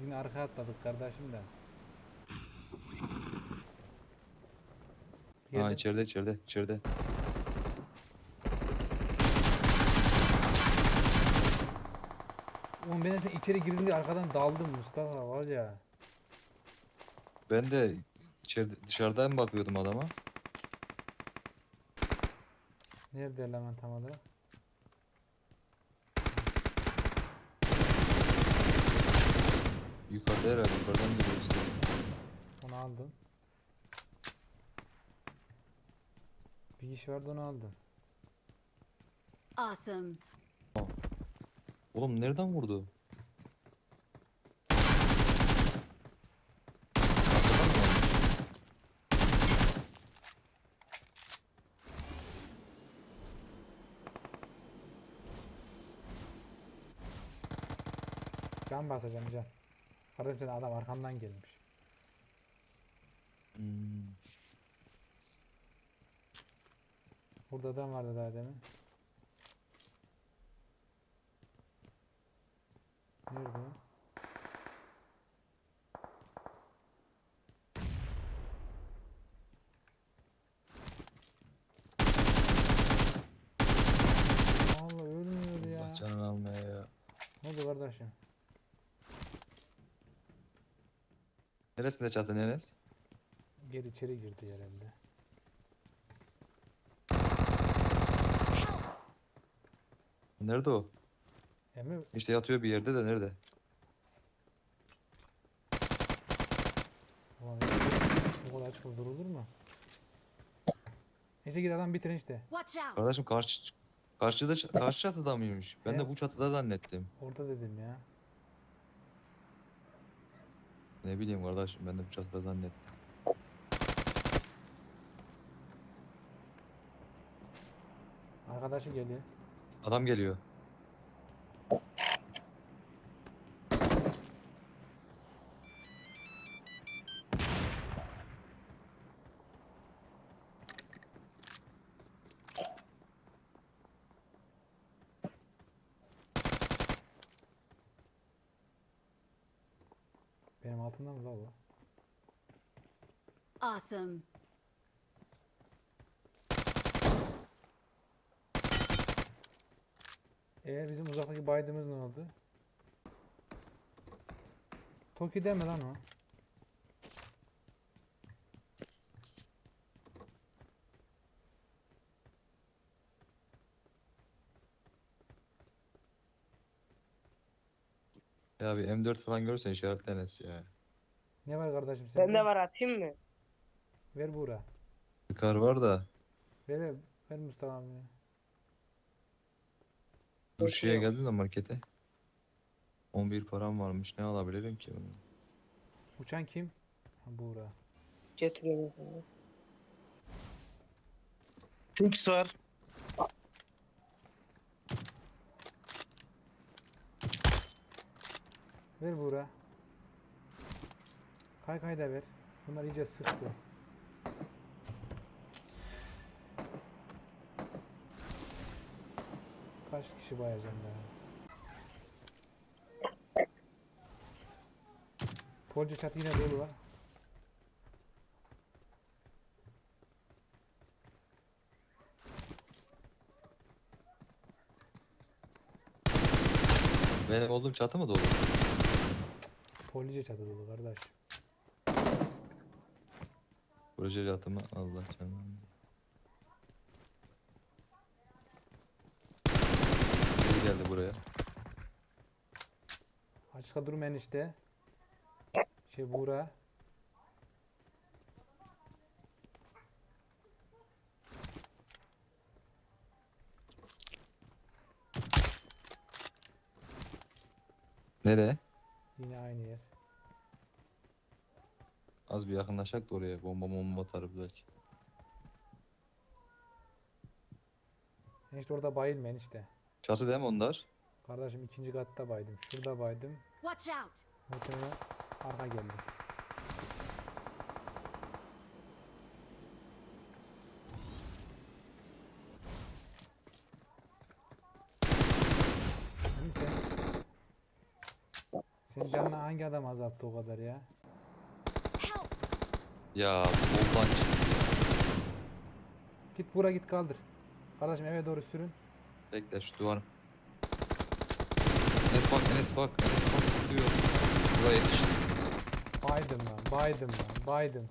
Biz yine arkaya atladık kardeşim de. Ha Geldim. içeride içeride içeride. Oğlum ben de sen içeri girdin diye arkadan daldım Mustafa var ya. Ben de içeride dışarıdan bakıyordum adama. Nerede eleman tam olarak? Herhalde yukarıdan geliyoruz. Onu aldım. Bir iş vardı onu aldım. Awesome. Oğlum nereden vurdu? Can basacağım can. Kardeşim adam arkamdan gelmiş. Hmm. Burada adam vardı daha demin. Nerede? Allah ölmüyor ya. Allah canını almaya ya. Ne oldu kardeşim? Neresinde çatı Enes? Geri içeri girdi herhalde. Nerede o? Emi İşte yatıyor bir yerde de nerede? Ulan bu kadar açık durulur mu? Neyse git adam bitirin işte. Watch out. Kardeşim karşı karşıda karşı çatıda mıymış? Ben de bu çatıda zannettim. Orada dedim ya. Ne bileyim kardeşim ben de bu çatıda zannettim. Arkadaşı geliyor. Adam geliyor. Benim altımda mı la bu? Awesome. Eğer bizim uzaktaki baydığımız ne oldu? Toki deme lan o. Ya bir M4 falan görürsen işaretle Enes ya. Ne var kardeşim sende? Bende var atayım mı? Ver Buğra. Sıkar var da. Ver ver, ver Mustafa abi. Dur Yok, şeye yok. geldim de markete. 11 param varmış. Ne alabilirim ki bunu? Uçan kim? Ha, Buğra. Getiriyorum. Fix var. Ver Buğra. Kay kay da ver. Bunlar iyice sıktı. Kaç kişi bayacağım daha? Polcu çatı yine dolu var. Benim olduğum çatı mı dolu? Police çatı dolu kardeş. Proje çatı mı? Allah canım. Geldi buraya. Açıkta durma enişte. Şey Buğra. Nereye? Yine aynı yer. Az bir yakınlaşak da oraya. Bomba bomba atarız belki. Enişte orada bayılma enişte. Çatı değil mi onlar? Kardeşim ikinci katta baydım. Şurada baydım. Watch out. Muhtemelen arka geldi. Senin canını hangi adam azalttı o kadar ya? Help! Ya soldan çıktı. Git bura git kaldır. Kardeşim eve doğru sürün. Bekle şu duvarı. Enes bak Enes bak. Enes bak diyor. Buraya yetişti. Baydım lan baydım lan baydım.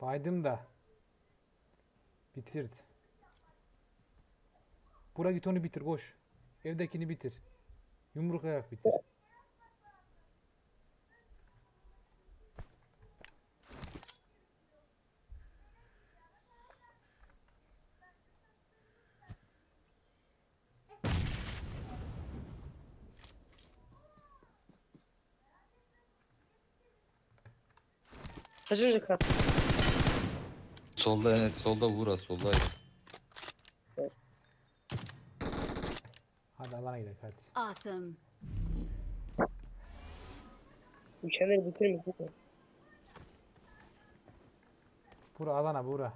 Baydım da. Bitirdi. Bura git onu bitir koş. Evdekini bitir. Yumruk ayak bitir. Kaçıncı kat? Solda Enes solda vur solda. Hadi alana gidelim hadi. Awesome. Mükemmel bitirmiş. değil mi? Bura alana bura.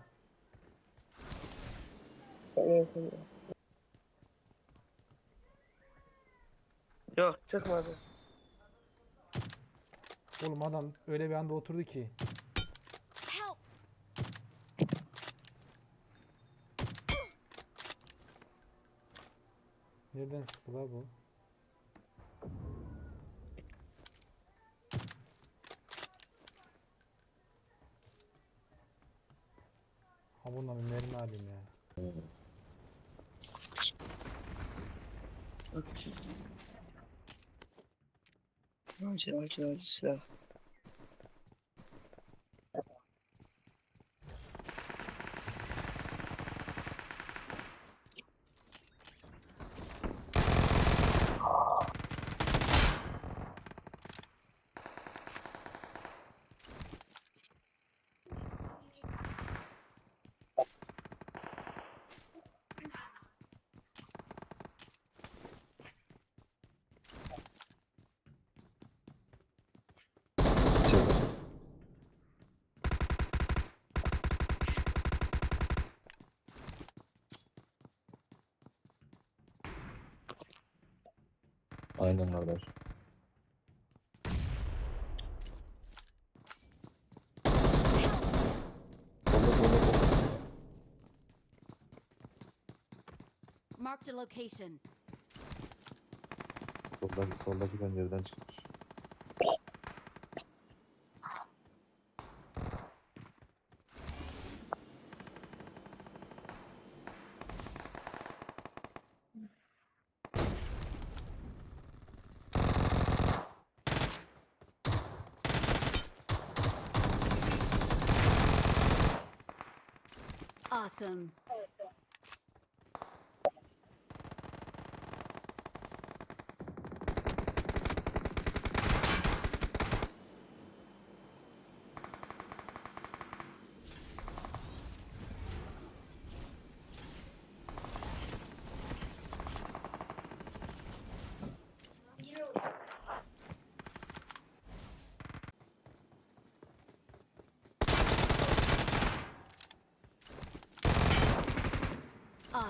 Evet, evet. Yok çıkmadı. Oğlum adam öyle bir anda oturdu ki. Nereden sıktı la bu? Ha bundan bir mermi alayım ya. Acil acil acil silah. Aynen kardeş. Marked a location. Soldaki, soldaki pencereden çıkmış. Awesome.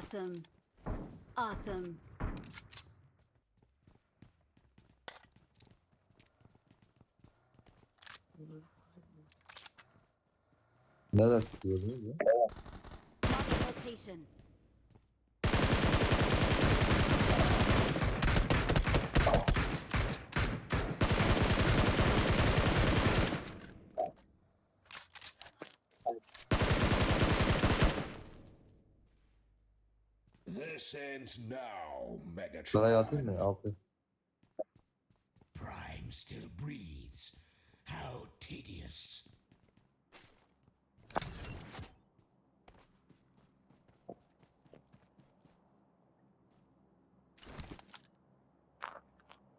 Awesome. Awesome. Nereden? Marked a location. This ends now, Megatron. Saraya atayım mı? Altı. Prime still breathes. How tedious.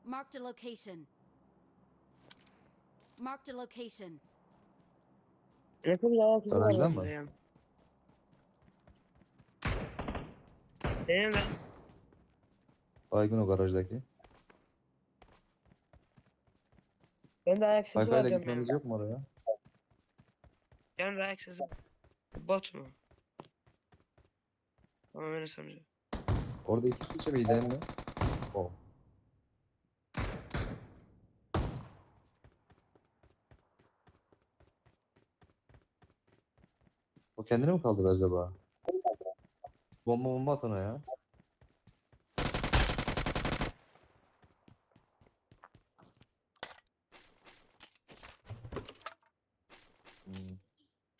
Marked a location. Marked a location. Ne kadar ayak izi var Garajdan bende mı? Benim de. Baygın o garajdaki. Ben de ayak sesi var Kaykayla diyorum gitmemiz benim. yok mu oraya? Ben de ayak sesi var. Bot mu? Tamam Enes amca. Orada iki kişi miydi emmi? O. O kendine mi kaldı acaba? Bomba bomba at ona ya. Hmm.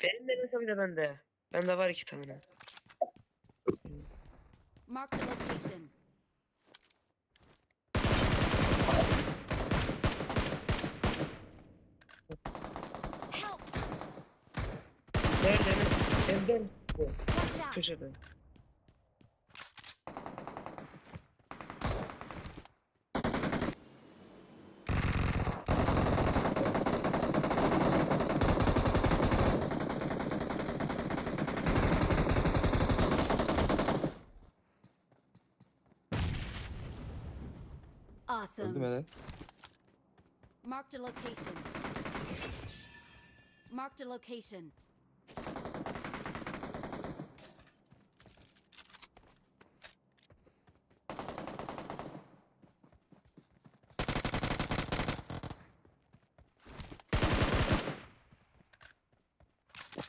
Benim de mesela bir de bende. Bende var iki tane. Marked a location. Help! Nerede? Evden. Out! Köşede. Hele? Marked a location. Marked a location.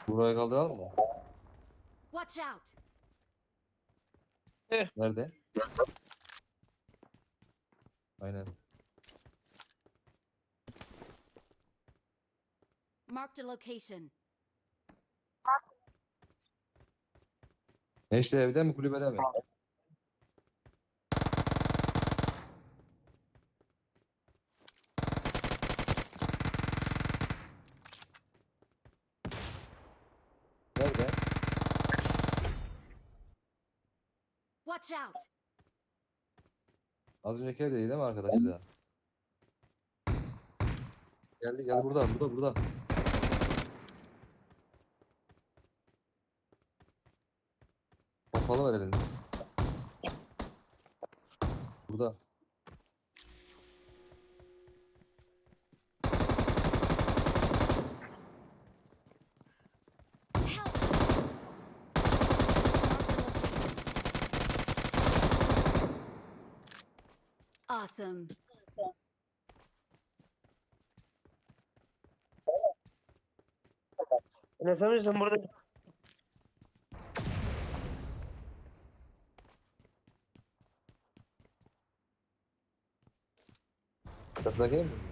Buraya kaldıralım mı? Watch out! Nerede? Aynen. Marked a location. Ne işte evde mi kulübede mi? Nerede? Watch out! Az önceki evdeydi değil mi arkadaşı da? Geldi geldi burada burada burada. Kapalı ver elini. Burada. Awesome. Ne sanıyorsun burada? Çatıda gelin mi?